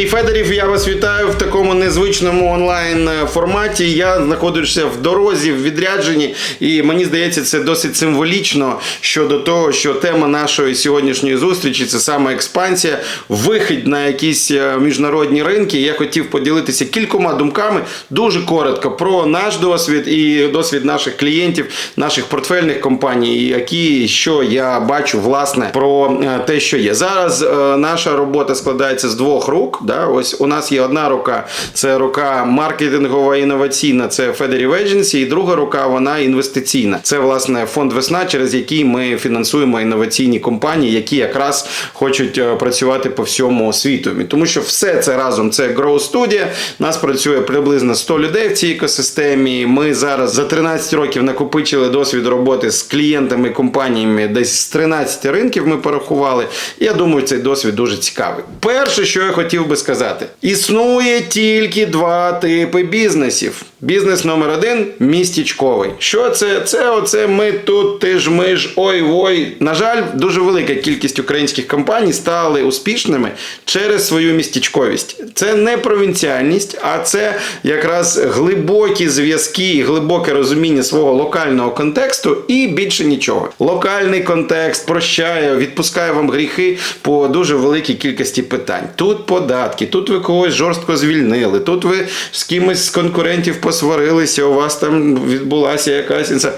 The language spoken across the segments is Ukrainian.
Андрій Федорів. Я вас вітаю в такому незвичному онлайн е, форматі. Я знаходжуся в дорозі, в відрядженні, і мені здається, це досить символічно щодо того, що тема нашої сьогоднішньої зустрічі це саме експансія, вихід на якісь е, міжнародні ринки. Я хотів поділитися кількома думками дуже коротко про наш досвід і досвід наших клієнтів, наших портфельних компаній, які що я бачу власне про е, те, що є зараз. Наша робота складається з двох рук. Да? Ось у нас є одна рука, це рука маркетингова інноваційна, це Federative Agency, і друга рука вона інвестиційна. Це власне фонд весна, через який ми фінансуємо інноваційні компанії, які якраз хочуть е, працювати по всьому світу. Тому що все це разом це Grow Studio. Нас працює приблизно 100 людей в цій екосистемі. Ми зараз за 13 років накопичили досвід роботи з клієнтами, компаніями десь з 13 ринків. Ми порахували. Я думаю, цей досвід дуже цікавий. Перше, що я хотів би сказати, існує тільки два типи бізнесів. Бізнес номер один містічковий. Що це? Це оце ми тут, ти ж ми ж ой ой. На жаль, дуже велика кількість українських компаній стали успішними через свою містічковість. Це не провінціальність, а це якраз глибокі зв'язки, і глибоке розуміння свого локального контексту і більше нічого. Локальний контекст прощає, відпускає вам гріхи по дуже великій кількості питань. Тут податки, тут ви когось жорстко звільнили, тут ви з кимось з конкурентів посварилися, у вас там відбулася якась інса.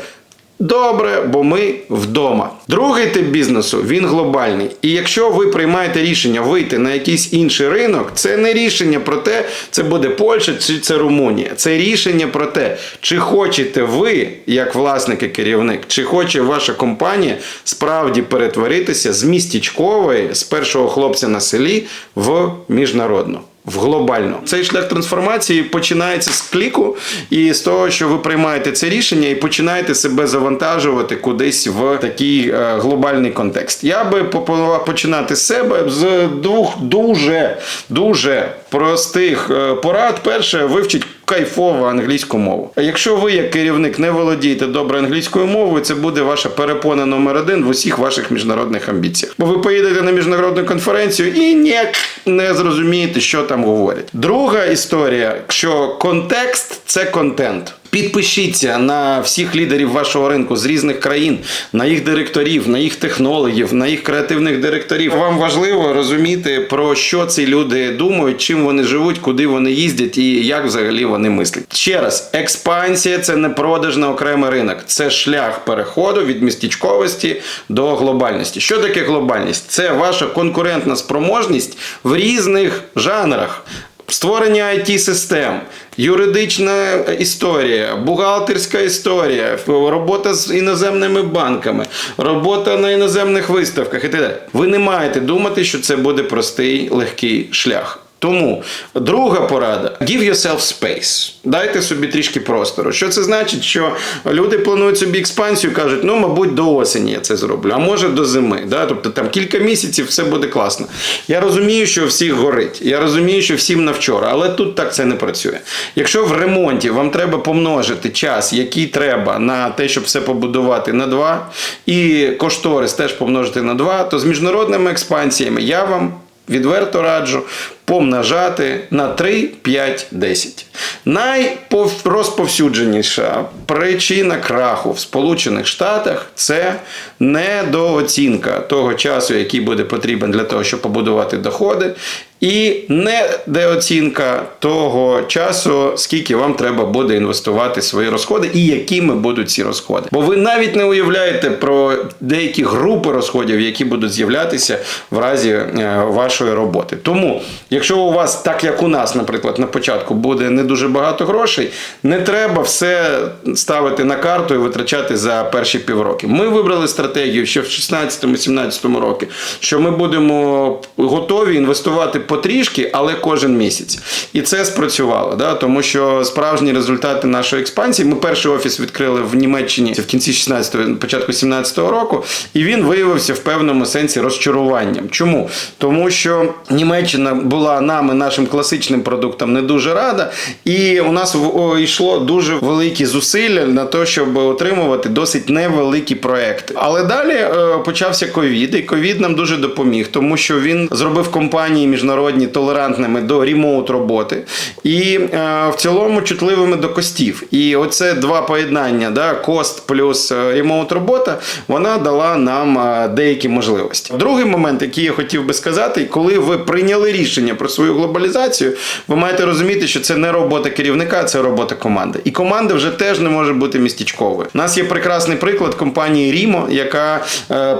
Добре, бо ми вдома. Другий тип бізнесу він глобальний. І якщо ви приймаєте рішення вийти на якийсь інший ринок, це не рішення про те, це буде Польща чи це Румунія. Це рішення про те, чи хочете ви, як власник і керівник, чи хоче ваша компанія справді перетворитися з містічкової, з першого хлопця на селі в міжнародну. В глобально цей шлях трансформації починається з кліку і з того, що ви приймаєте це рішення і починаєте себе завантажувати кудись в такий е, глобальний контекст. Я би пропонував починати з себе з двох дуже дуже простих е, порад. Перше, вивчіть кайфово англійську мову. А якщо ви, як керівник, не володієте добре англійською мовою, це буде ваша перепона номер один в усіх ваших міжнародних амбіціях. Бо ви поїдете на міжнародну конференцію і ніяк не зрозумієте, що там говорять. Друга історія, що контекст це контент. Підпишіться на всіх лідерів вашого ринку з різних країн, на їх директорів, на їх технологів, на їх креативних директорів. Вам важливо розуміти, про що ці люди думають, чим вони живуть, куди вони їздять і як взагалі вони мислять. Ще раз, експансія це не продаж на окремий ринок, це шлях переходу від містічковості до глобальності. Що таке глобальність? Це ваша конкурентна спроможність в різних жанрах. Створення it систем юридична історія, бухгалтерська історія, робота з іноземними банками, робота на іноземних виставках і так далі. Ви не маєте думати, що це буде простий легкий шлях. Тому друга порада: give yourself space. Дайте собі трішки простору. Що це значить? Що люди планують собі експансію, кажуть, ну, мабуть, до осені я це зроблю, а може до зими. Да? Тобто там кілька місяців все буде класно. Я розумію, що всіх горить. Я розумію, що всім на вчора, але тут так це не працює. Якщо в ремонті вам треба помножити час, який треба на те, щоб все побудувати на два, і кошторис теж помножити на два, то з міжнародними експансіями я вам відверто раджу помножати на 3, 5, 10. Найрозповсюдженіша причина краху в Сполучених Штатах це недооцінка того часу, який буде потрібен для того, щоб побудувати доходи, і недооцінка того часу, скільки вам треба буде інвестувати свої розходи, і якими будуть ці розходи. Бо ви навіть не уявляєте про деякі групи розходів, які будуть з'являтися в разі е, вашої роботи. Тому, якщо у вас, так як у нас, наприклад, на початку буде не дуже багато грошей, не треба все ставити на карту і витрачати за перші півроки. Ми вибрали стратегію ще в 16-17 році, що ми будемо готові інвестувати потрішки, але кожен місяць. І це спрацювало, да? тому що справжні результати нашої експансії. Ми перший офіс відкрили в Німеччині в кінці 16-го, початку 17-го року, і він виявився в певному сенсі розчаруванням. Чому? Тому що Німеччина була нами, нашим класичним продуктом, не дуже рада, і у нас йшло дуже великі зусилля на те, щоб отримувати досить невеликі проекти. Але далі е, почався ковід, і ковід нам дуже допоміг, тому що він зробив компанії міжнародні міжнародні, толерантними до ремоут роботи і е, в цілому чутливими до костів. І оце два поєднання, да, кост плюс е, ремоут робота, вона дала нам е, деякі можливості. Другий момент, який я хотів би сказати, коли ви прийняли рішення про свою глобалізацію, ви маєте розуміти, що це не робота керівника, це робота команди. І команда вже теж не може бути містечковою. У нас є прекрасний приклад компанії Рімо, яка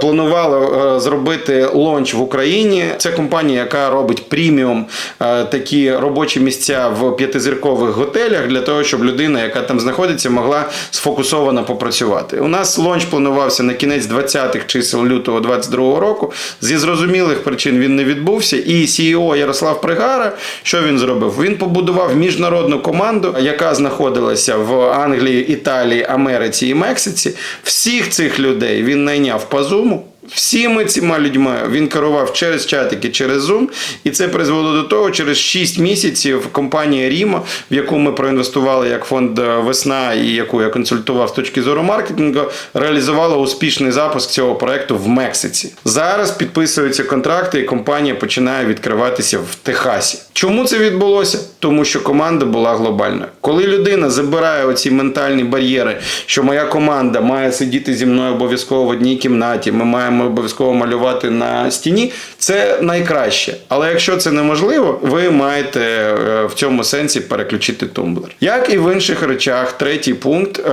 планувала зробити лонч в Україні. Це компанія, яка робить преміум е, такі робочі місця в п'ятизіркових готелях для того, щоб людина, яка там знаходиться, могла сфокусовано попрацювати. У нас лонч планувався на кінець 20-х чисел лютого 22 року. Зі зрозумілих причин він не відбувся. І CEO Ярослав Пригара, що він зробив? Він побудував міжнародну команду, яка знаходилася в Англії, Італії, Америці і Мексиці. Всіх цих людей він найняв по зуму. Всіми цими людьми він керував через чатики, через Zoom, і це призвело до того, через 6 місяців компанія Рімо, в яку ми проінвестували як фонд е, Весна і яку я консультував з точки зору маркетингу, реалізувала успішний запуск цього проекту в Мексиці. Зараз підписуються контракти, і компанія починає відкриватися в Техасі. Чому це відбулося? Тому що команда була глобальною. Коли людина забирає оці ментальні бар'єри, що моя команда має сидіти зі мною обов'язково в одній кімнаті, ми маємо обов'язково малювати на стіні, це найкраще. Але якщо це неможливо, ви маєте е, в цьому сенсі переключити тумблер. Як і в інших речах, третій пункт е,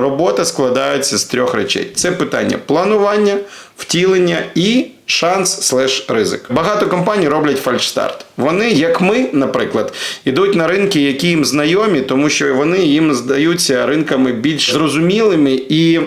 робота складається з трьох речей: це питання планування, втілення і шанс слеш ризик. Багато компаній роблять фальшстарт. Вони, як ми, наприклад, ідуть на ринки, які їм знайомі, тому що вони їм здаються ринками більш зрозумілими і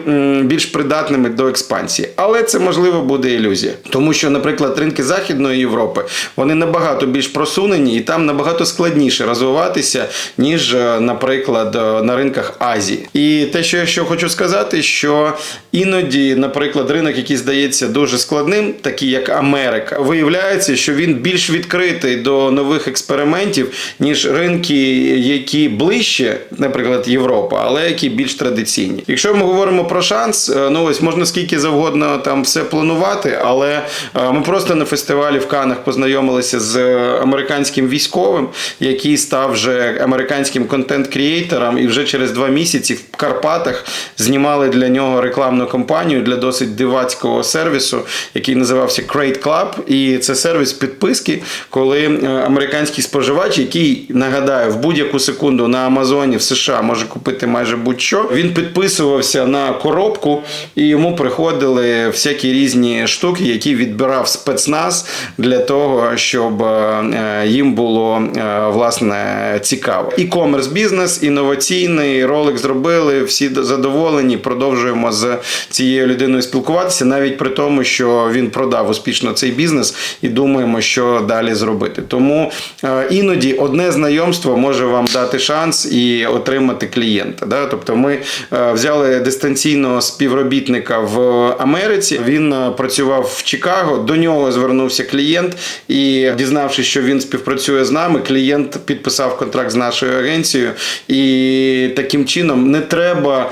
більш придатними до експансії. Але це можливо буде ілюзія, тому що, наприклад, ринки Західної Європи вони набагато більш просунені і там набагато складніше розвиватися, ніж, е, наприклад, е, на ринках Азії. І те, що я ще хочу сказати, що іноді, наприклад, ринок, який здається дуже складним, такий як Америка, виявляється, що він більш відкритий до нових експериментів, ніж ринки, які ближче, наприклад, Європа, але які більш традиційні. Якщо ми говоримо про шанс, е, ну ось можна скільки завгодно там все планувати, але е, ми просто на фестивалі в Канах познайомилися з е, американським військовим, який став вже американським контент-крієйтором, і вже через два місяці в Карпатах знімали для нього рекламну кампанію для досить дивацького сервісу, який називався Crate Club. І це сервіс підписки, коли е, американський споживач, який нагадаю, в будь-яку секунду на Амазоні в США може купити майже будь-що, він підписувався на коробку, і йому приходили всякі різні штуки, які відбирав спецназ для того, щоб е, їм було е, власне цікаво. І-комерс бізнес інноваційний ролик зробили. Всі задоволені. Продовжуємо з цією людиною спілкуватися, навіть при тому, що він продав успішно цей бізнес, і думаємо, що далі зробити. Тому е, іноді одне знайомство може вам дати шанс і отримати клієнта. Тобто, ми е, взяли дистанційного співробітника в Америці. Він е, працював в Чикаго. До нього звернувся клієнт, і дізнавшись, що він співпрацює з нами, клієнт підписав контракт з нашою агенцією. І таким чином не треба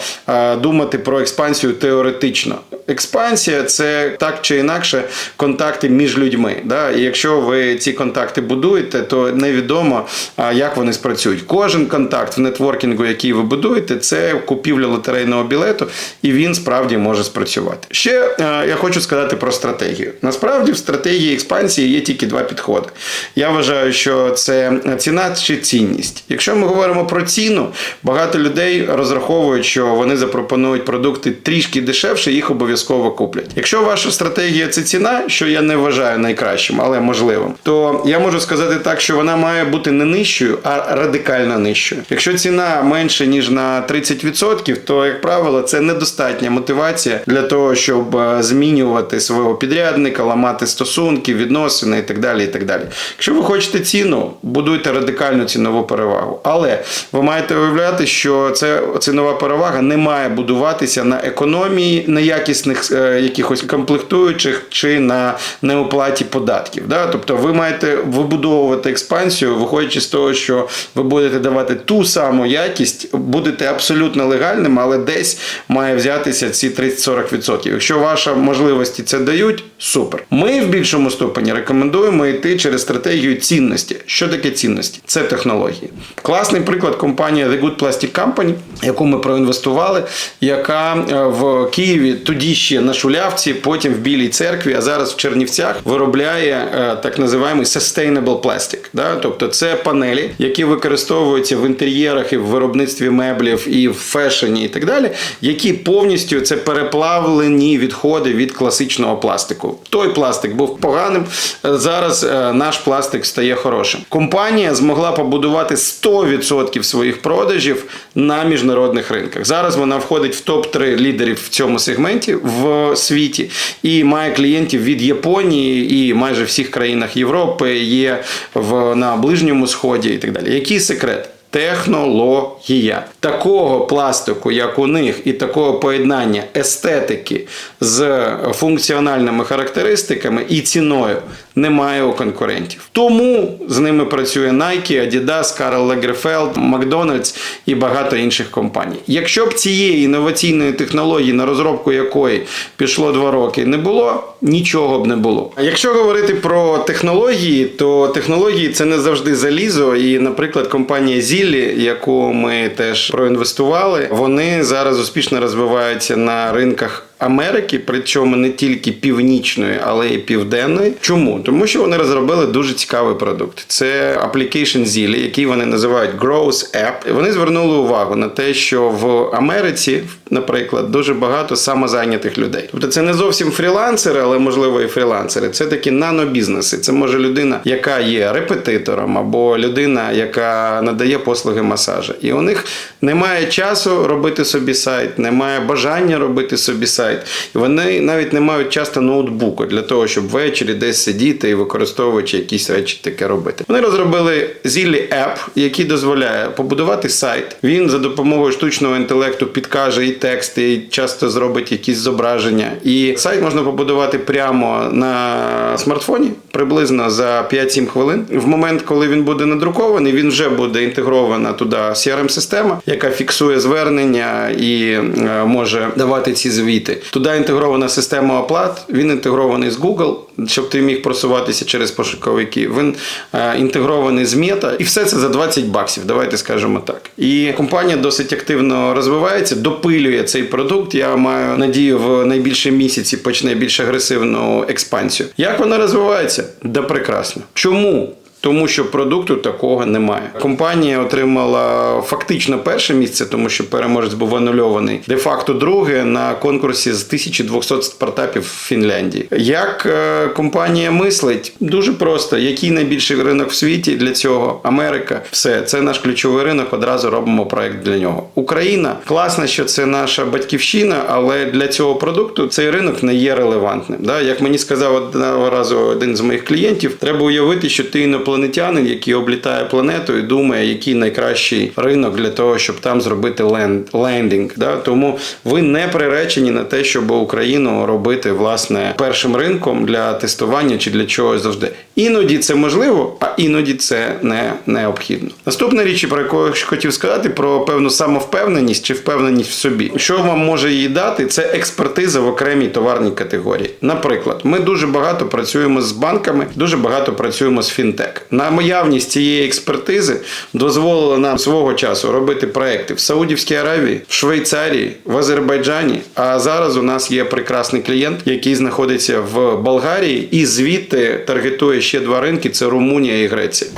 думати про експансію теоретично. Експансія це так чи інакше контакти між людьми. Да? І якщо ви ці контакти будуєте, то невідомо, як вони спрацюють. Кожен контакт в нетворкінгу, який ви будуєте, це купівля лотерейного білету, і він справді може спрацювати. Ще я хочу сказати про стратегію. Насправді, в стратегії експансії є тільки два підходи. Я вважаю, що це ціна чи цінність. Якщо ми говоримо про ціну, багато людей розраховують, що вони запропонують продукти трішки дешевше, їх обов'язково куплять. Якщо ваша стратегія це ціна, що я не вважаю найкращим, але можливим, то я можу сказати так, що вона має бути не нижчою, а радикально нижчою. Якщо ціна менше ніж на 30%, то як правило це недостатня мотивація для того, щоб е, змінювати свого підрядника, ламати стосунки, відносини і так далі. І так далі. Якщо ви хочете ціну, будуйте радикальну цінову перевагу. Але ви маєте уявляти, що це цінова перевага не має будуватися на економії неякісних е, якихось комплектуючих чи чи на неоплаті податків. Да? Тобто ви маєте вибудовувати експансію, виходячи з того, що ви будете давати ту саму якість, будете абсолютно легальним, але десь має взятися ці 30-40%. Якщо ваші можливості це дають, супер. Ми в більшому ступені рекомендуємо йти через стратегію цінності. Що таке цінності? Це технології. Класний приклад компанія The Good Plastic Company, яку ми проінвестували, яка е, в Києві тоді ще на Шулявці, потім в Білій церкві, а зараз в Чернівцях виробляє е, так називаємо sustainable plastic. Да? Тобто це панелі, які використовуються в інтер'єрах і в виробництві меблів, і в фешені, і так далі, які повністю це переплавлені відходи від класичного пластику. Той пластик був поганим. е, Зараз е, наш пластик стає хорошим. Компанія змогла побудувати 100% своїх продажів на міжнародних ринках. Зараз вона входить в топ 3 лідерів в цьому сегменті в світі і має клієнтів від Японії і майже всіх країнах Європи, є в на Ближньому Сході і так далі. Який секрет? Технологія такого пластику, як у них, і такого поєднання естетики з функціональними характеристиками і ціною немає у конкурентів. Тому з ними працює Nike, Adidas, Karl Lagerfeld, McDonald's і багато інших компаній. Якщо б цієї інноваційної технології, на розробку якої пішло два роки, не було, нічого б не було. А якщо говорити про технології, то технології це не завжди залізо. І, наприклад, компанія Zilli, яку ми теж проінвестували, вони зараз успішно розвиваються на ринках. Америки, причому не тільки північної, але й південної. Чому? Тому що вони розробили дуже цікавий продукт. Це Application Zilli, який вони називають Growth App. Вони звернули увагу на те, що в Америці, наприклад, дуже багато самозайнятих людей. Тобто це не зовсім фрілансери, але можливо і фрілансери. Це такі нанобізнеси. Це може людина, яка є репетитором, або людина, яка надає послуги масажа. І у них немає часу робити собі сайт, немає бажання робити собі сайт. І вони навіть не мають часто ноутбуку для того, щоб ввечері десь сидіти і використовуючи якісь речі таке робити. Вони розробили Zilli App, який дозволяє побудувати сайт. Він за допомогою штучного інтелекту підкаже тексти, часто зробить якісь зображення. І сайт можна побудувати прямо на смартфоні приблизно за 5-7 хвилин. В момент, коли він буде надрукований, він вже буде інтегрована туди CRM-система, яка фіксує звернення і е, може давати ці звіти. Туди інтегрована система оплат. Він інтегрований з Google, щоб ти міг просуватися через пошуковики. Він е, інтегрований з мета, І все це за 20 баксів. Давайте скажемо так. І компанія досить активно розвивається, допилює цей продукт. Я маю надію, в найбільші місяці почне більш агресивну експансію. Як вона розвивається? Да прекрасно. Чому? Тому що продукту такого немає. Компанія отримала фактично перше місце, тому що переможець був анульований. Де-факто друге на конкурсі з 1200 стартапів в Фінляндії. Як е, компанія мислить? Дуже просто. Який найбільший ринок в світі для цього? Америка. Все, це наш ключовий ринок. Одразу робимо проект для нього. Україна класно, що це наша батьківщина, але для цього продукту цей ринок не є релевантним. Як мені сказав одного разу один з моїх клієнтів, треба уявити, що ти інопланетянин, який облітає планету і думає, який найкращий ринок для того, щоб там зробити ленд, лендінг. Да? Тому ви не приречені на те, щоб Україну робити власне першим ринком для тестування чи для чогось завжди. Іноді це можливо, а іноді це не необхідно. Наступна річ, про яку я хотів сказати, про певну самовпевненість чи впевненість в собі. Що вам може її дати? Це експертиза в окремій товарній категорії. Наприклад, ми дуже багато працюємо з банками, дуже багато працюємо з фінтек. Наявність цієї експертизи дозволила нам свого часу робити проекти в Саудівській Аравії, в Швейцарії, в Азербайджані. А зараз у нас є прекрасний клієнт, який знаходиться в Болгарії, і звідти таргетує ще два ринки: це Румунія і Греція.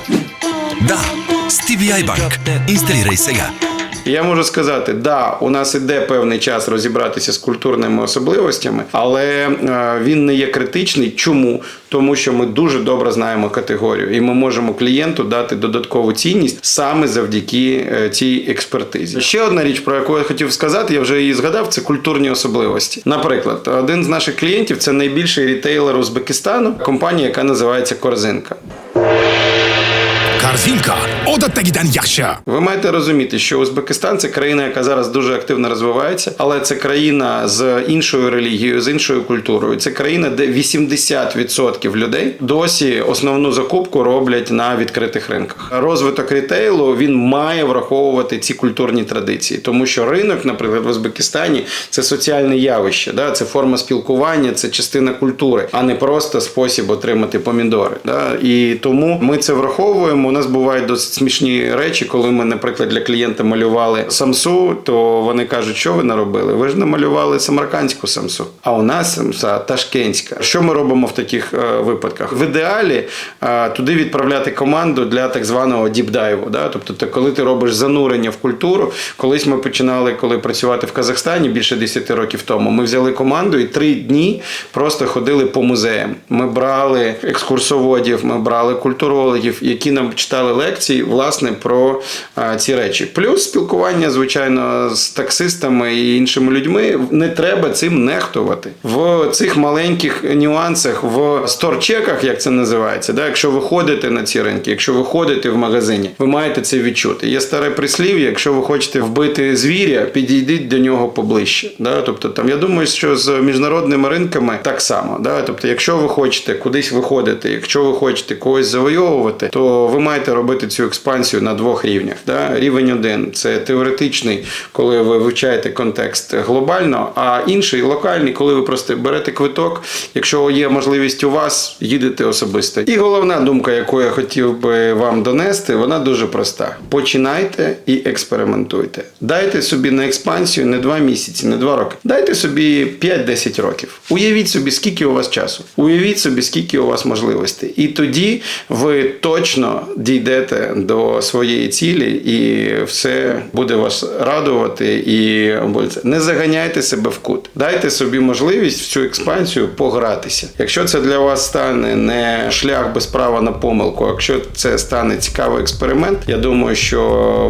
Да, TBI Bank. Інсталірай сега. Я можу сказати, да, у нас іде певний час розібратися з культурними особливостями, але е, він не є критичний. Чому? Тому що ми дуже добре знаємо категорію, і ми можемо клієнту дати додаткову цінність саме завдяки е, цій експертизі. Ще одна річ, про яку я хотів сказати, я вже її згадав, це культурні особливості. Наприклад, один з наших клієнтів це найбільший рітейлер Узбекистану, компанія, яка називається Корзинка. Зімка, ода тегіден яхша. Ви маєте розуміти, що Узбекистан це країна, яка зараз дуже активно розвивається, але це країна з іншою релігією, з іншою культурою. Це країна, де 80% людей досі основну закупку роблять на відкритих ринках. Розвиток рітейлу він має враховувати ці культурні традиції, тому що ринок, наприклад, в Узбекистані це соціальне явище, да? це форма спілкування, це частина культури, а не просто спосіб отримати помідори. Да? І тому ми це враховуємо. У нас бувають досить смішні речі, коли ми, наприклад, для клієнта малювали самсу, то вони кажуть, що ви наробили? Ви ж намалювали самаркандську самсу, а у нас самса ташкентська. Що ми робимо в таких е, випадках? В ідеалі е, туди відправляти команду для так званого діпдайву. Да? Тобто, коли ти робиш занурення в культуру, колись ми починали, коли працювати в Казахстані більше 10 років тому. Ми взяли команду і три дні просто ходили по музеям. Ми брали екскурсоводів, ми брали культурологів, які нам читали лекції власне про ці речі. Плюс спілкування, звичайно, з таксистами і іншими людьми. Не треба цим нехтувати в цих маленьких нюансах, в сторчеках, як це називається. Да? Якщо ви ходите на ці ринки, якщо ви ходите в магазині, ви маєте це відчути. Є старе прислів'я, якщо ви хочете вбити звіря, підійдіть до нього поближче. Да? Тобто, там я думаю, що з міжнародними ринками так само. Да? Тобто, якщо ви хочете кудись виходити, якщо ви хочете когось завойовувати, то ви маєте робити цю експансію на двох рівнях. Да? Рівень один це теоретичний, коли ви вивчаєте контекст глобально, а інший локальний, коли ви просто берете квиток. Якщо є можливість у вас, їдете особисто. І головна думка, яку я хотів би вам донести, вона дуже проста: починайте і експериментуйте. Дайте собі на експансію не два місяці, не два роки. Дайте собі 5-10 років. Уявіть собі, скільки у вас часу. Уявіть собі, скільки у вас можливостей. І тоді ви точно дійдете до своєї цілі, і все буде вас радувати. І не заганяйте себе в кут. Дайте собі можливість в цю експансію погратися. Якщо це для вас стане не шлях без права на помилку, якщо це стане цікавий експеримент, я думаю, що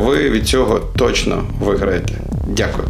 ви від цього точно виграєте. Дякую.